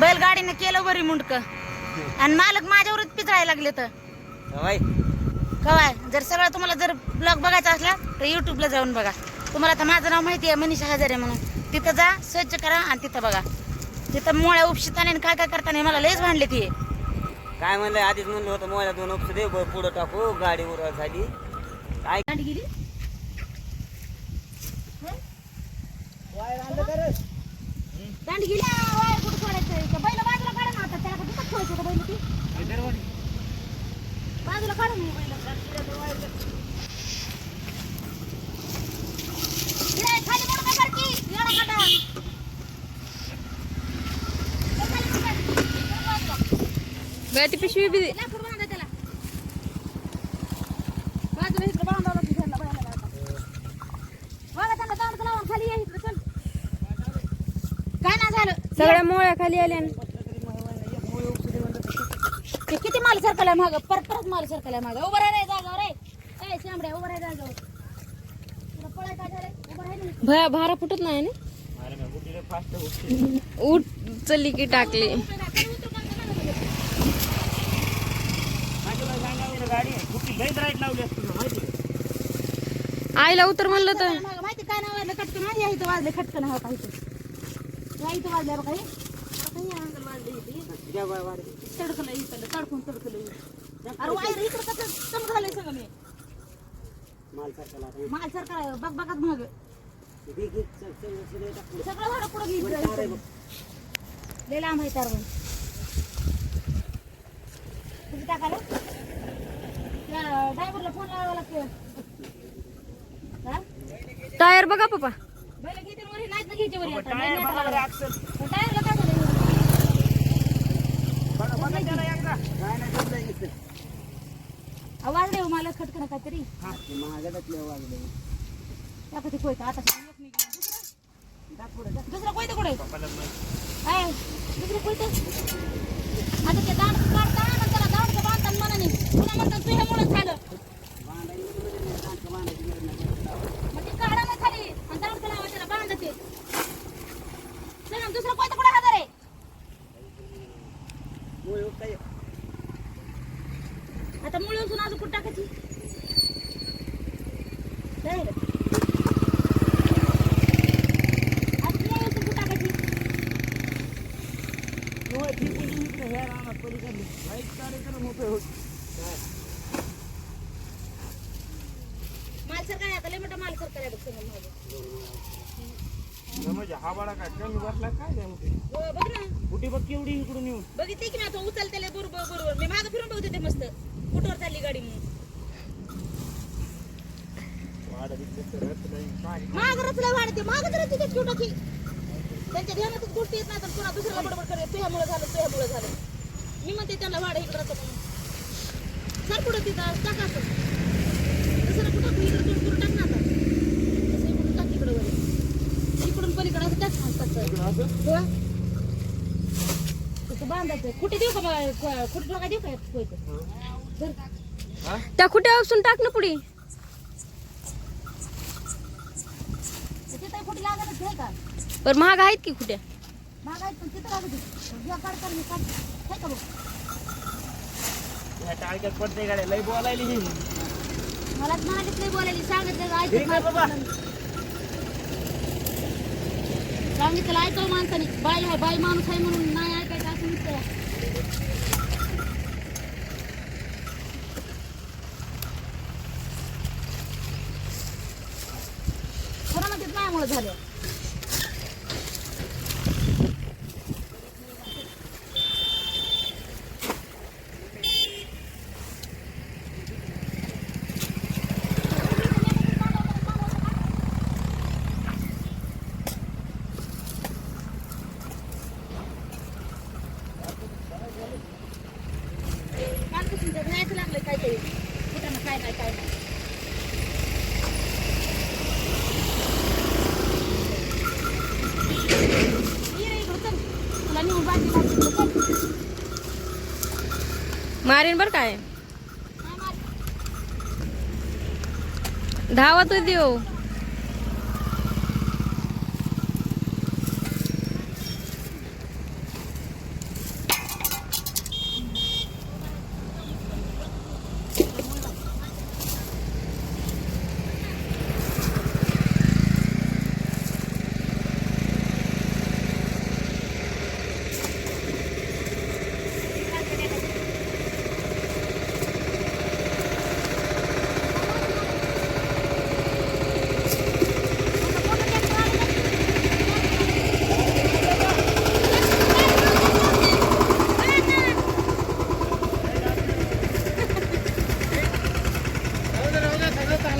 बैलगाडीने केलं बरी मुंडक. आणि मालक माझ्यावरच पिचळायला लागले तर. कवाय जर सगळं तुम्हाला जर ब्लॉग बघायचा असला तर युट्यूबला जाऊन बघा. तुम्हाला आता माझं नाव माहिती आहे मनीषा हजारे म्हणून. तिथं जा स्वच्छ करा आणि तिथं बघा. तिथं मोळ्या उपशिताने आणि काय काय करताना मला लयच भांडले ती. काय म्हणलं आधीच म्हणलं होतं मोबाईल दोन उपस दे पुढं टाकू गाडी उर झाली. काय? दांडी गेली? दांडी गेली आ, वायर कुठं सोडायचं त्या बैल बाजूला काढा ना आता त्याला कुठं ठेवायचं होतं बैल ती बाजूला काढा ना बैल इकडे खाली मोड काय करती येडा काटा हे खाली ठेवा. बरं बाजूला. गळती पिशवी बी सगळ्या मोळ्या खाली आल्या न. ते किती माल सरकलाय माग? परत परत माल सरकलाय माग. उभं राह रे जागावर रे. काय शांबड्या उभं राह जागावर तुला पळाय काय झालंय? उभं राह ना. भया भारा फुटत नाही ना? उठ चली की टाकली. आईला उतर म्हणलं तर. मागं माहिती काय नाव वाजलं खटकन हा, या इथं वाजले खटकन. हा काही या इथं वाजल्या बघा हे. आता हे अंगण वाजलं इथे. तडकलं इकडं तडकून तडकलं अरे वायर इकडं कसं चम झालंय सगळं मी माल सरकला आता. माल सरकार बघ बघत मग. सगळं झाडं पुढं तार घेतलं. लय लांब आहे तारवण किती टाकायला त्या ड्रायव्हरला फोन लावावा लागतो हा? टायर बघा पप्पा बैल घेते नाही. आवाज रे मला खटकन काहीतरी. ते महागड्यातलं वाजलं. टाका ते कोयता आता. दुसरं? कोयतं कुठे? काय दुसरं कोयतं? आता ते दांड काढता त्याला दांडचं बांधताना मनाने पुन्हा म्हणतात तुझ्यामुळे झालं बांधायला गेलं म्हणजे टाकं बांधायची गरज नाही. मग ते काढा ना खाली आणि दांडचं लावा त्याला बांधते चला दुसरं कोयतं कुठे हजार आहे मुळे उपटा ये. आता मुळे उचलून अजून कुठं टाकायची नाही रे. आता मुळे उचलून कुठं टाकायची मुळे ती पुढे इकडे ह्या हो. काय? आता लय मोठा माल सर काय बघ समोर माझं. म्हणजे हा बाळा काय कमी बसला काय नेमके हो, बघ ना. कुठे बघ केवढी इकडून येऊन? बघितली की मी आता उचलतेले बरोबर बरोबर मी मागं फिरून बघते ते मस्त. कुठवर चालली गाडी म्हणून. वाडा दिसलं तर रथ नाही. काय? माग रचला वाढते मागच रचते ते छोटाची त्यांच्या ध्यानातच गोष्टी येत नाही तर पुन्हा दुसऱ्याला बडबड करे तुझ्यामुळे झालं तुझ्यामुळे झालं. मी म्हणते त्यांना वाढ इकडं म्हणून. सर कुठं तिथं टाका दुसरं कुठं इकडं दूर दूर टाक ना आता. तसं इकडून टाक इकडं वर इकडून पलीकडं असं टाक ना तसं तसं बांधायचं. कुठे देऊ का बा- कुठे काय देऊ का. त्या खुट्या उपसून टाक ना पुढे. कुठे पर महाग आहेत की खुट्या? महाग पण तिथं काढ कर मी काढ काय का बघ टाळक्यात पडते गाड्या लय बोलायली ही. मला म्हणालीच नाही बोलायली सांगितलं ठीक आहे सांगितलं ऐकलं माणसाने बाई आहे बाई माणूस आहे म्हणून नाही ऐकायचं असं नसतं कोणामध्येच माझ्यामुळे झालं माणसाचं घ्यायचं लागलं काहीतरी कुठं काय नाही काय नाही ये रे इकडं चल. तुला नेऊन बाटली घालते इकडं चल. मारीन बर काय. नाही धावा तू देऊ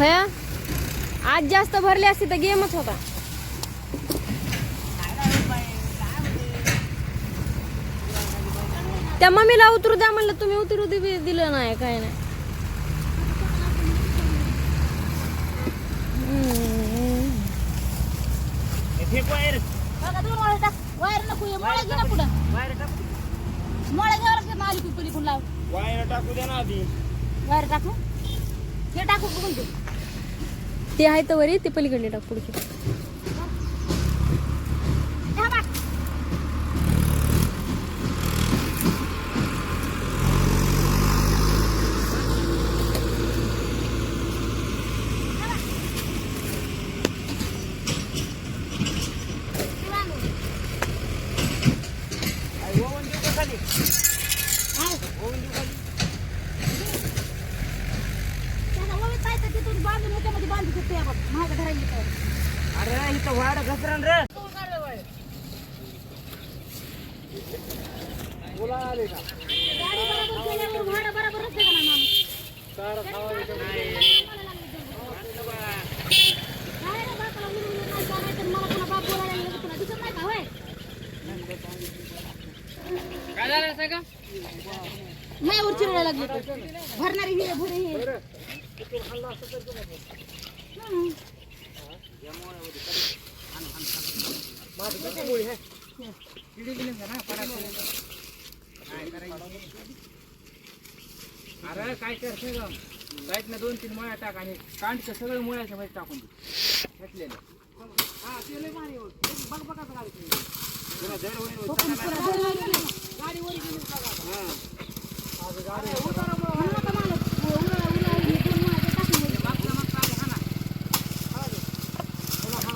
भया आज जास्त भरले असते तर गेमच होता. त्या मम्मीला उतरू द्या म्हणलं तुम्ही उतरू दि दिलं नाही काय नाही. वायर टाकू दे ना आधी. वायर टाकू? हे टाकू बघून ते आहे तर वरी ते पलीकडले टाक पुढचे थांबा आई, ओवन देऊ का खाली ओवन देऊ खाली त्याचा ओवीत पाहिजे तिथून बांधून ह्याच्यामध्ये बांधू शकते आपण महाग धरायची तर अरे इथं वाड घसरण रे गाडी बरोबर केल्यावर भाडं बरोबर असते का नाही माणूस? नाही रे बापाला मला बाप बोलायला लागलं की तुला दिसत नाही का, होय? लागली तू. भरणारी हिरे भुरे हे हम्म. अरे काय करते ग? लाईटनं दोन तीन मुळ्या टाक आणि कांडचं सगळं मुळ्याच्या मध्ये टाकून घेतलेलं. हा ते लय भारी बघ बघ गाडी गाडी वर गेली बघा आता. अरे, उतारा बघ. म्हणून आता मला उन्हाळा- उन्हाळा हे दोन महाग टाकून दे. मागच्या मागचं आधी हाणा. हाणा दे. काय झाले आवाडामध्ये त्यांनी एवढी मोठी उचली एवढी मोठी हुटी त्यांनी दक्षिणच उचली की आणणार माझी. कशी उचली त्याला बी माहीत नाही आजीच लागा आजी ड्रायव्हरांना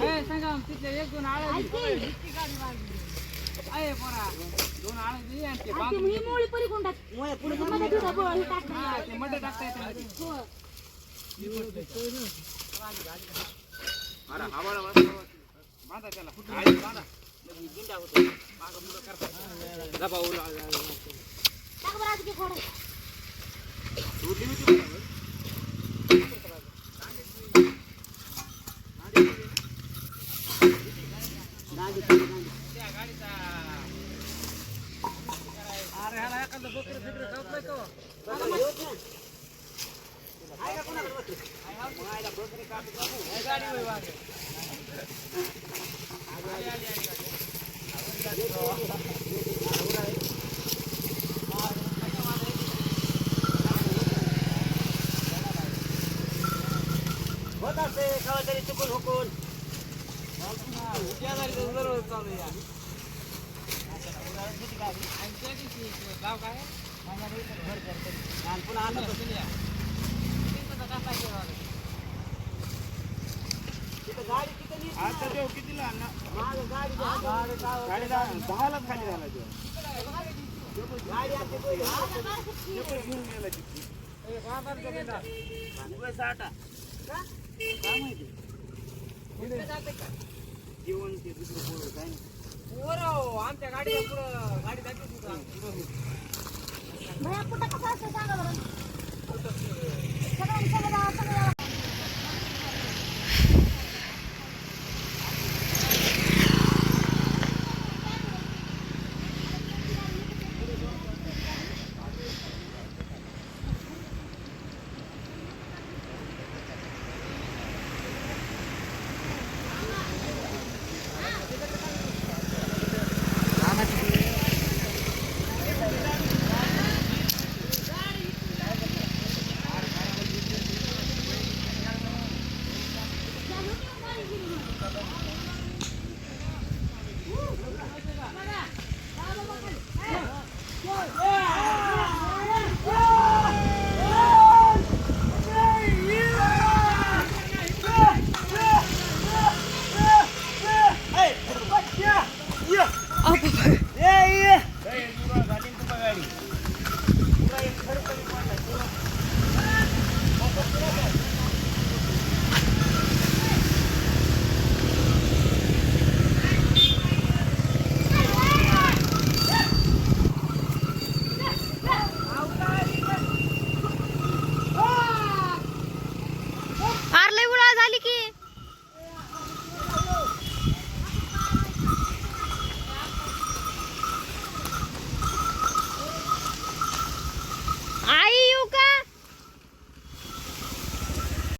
अं, दोन आहे पोरा. दोन आळे दे आणि ते बांध ही मुळी परी कोण टाक. मध्ये ठेवता बोळ, हे टाक हा, ते मटे टाकता येते. हो. बांधा त्याला आळे बांधा मागं पुढं करता. जा भाऊ, ला- ला- ला. टाक बरं आधी खोडा. अरे ह्याला एखादं बकरं फिकरं चावलंय का हो? हे गाडी होय मागे. होत असते कवा तरी हुकून त्या दररोज चालू या. गाव काय पुन्हा या. तर आहे गाडी तिथं आता देऊ कितीला आणला गाडी दहालाच खाली झाला तो घेऊन गेला तिथे काय माहिती जेवण ते दुसरं पोर काय पोरं आमच्या गाडीला पुढं गाडी दाखवली होती आमची. कुठं कसं असतं सांगा बरं